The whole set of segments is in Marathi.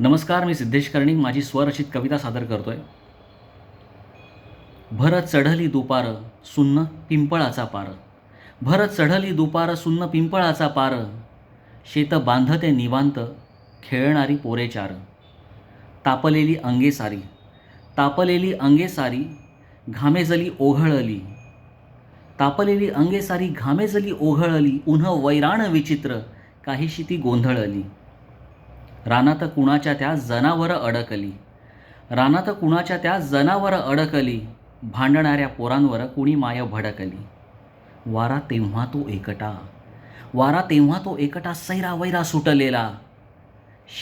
नमस्कार मी सिद्धेश कर्णिक माझी स्वरचित कविता सादर करतोय. भर चढली दुपार सुन्न पिंपळाचा पार. भर चढली दुपार सुन्न पिंपळाचा पार. शेत बांधते निवांत खेळणारी पोरे चार. तापलेली अंगे सारी. तापलेली अंगे सारी घामेजली ओघळली. तापलेली अंगे सारी घामेजली ओघळली उन्ह वैराण विचित्र काहीशी ती गोंधळली. रानात कुणाच्या त्या जनावरं अडकली. रानात कुणाच्या त्या जनावरं अडकली. भांडणाऱ्या पोरांवर कुणी माय भडकली. वारा तेव्हा तो एकटा. वारा तेव्हा तो एकटा सैरा वैरा सुटलेला.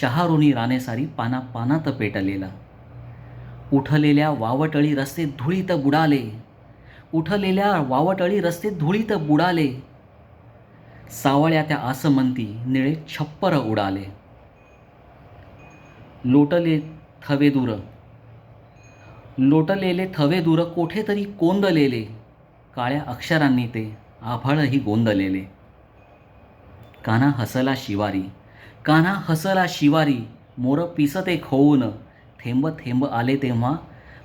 शहारुनी रानेसारी पाना पानात पेटलेला. उठलेल्या वावटळी रस्ते धुळीत बुडाले. उठलेल्या वावटळी रस्ते धुळीत बुडाले. सावळ्या त्या आसमंती निळे छप्पर उडाले. लोटले थवे दूर. लोटलेले थवे दूर कोठेतरी कोंदलेले काळ्या अक्षरांनी ते आभाळही गोंदलेले. काना हसला शिवारी. कान्हा हसला शिवारी. मोर पिसते खोऊन. थेंब थेंब आले तेव्हा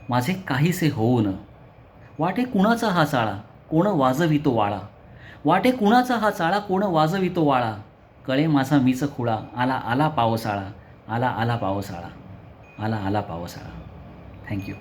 माझे काहीसे होऊन. वाटे कुणाचा हा चाळा? कोण वाजवितो वाळा? वाटे कुणाचा हा चाळा? कोण वाजवितो वाळा? कळे माझा मीच खुळा. आला आला पावसाळा. आला आला पावसाळा. आला आला पावसाळा. थँक्यू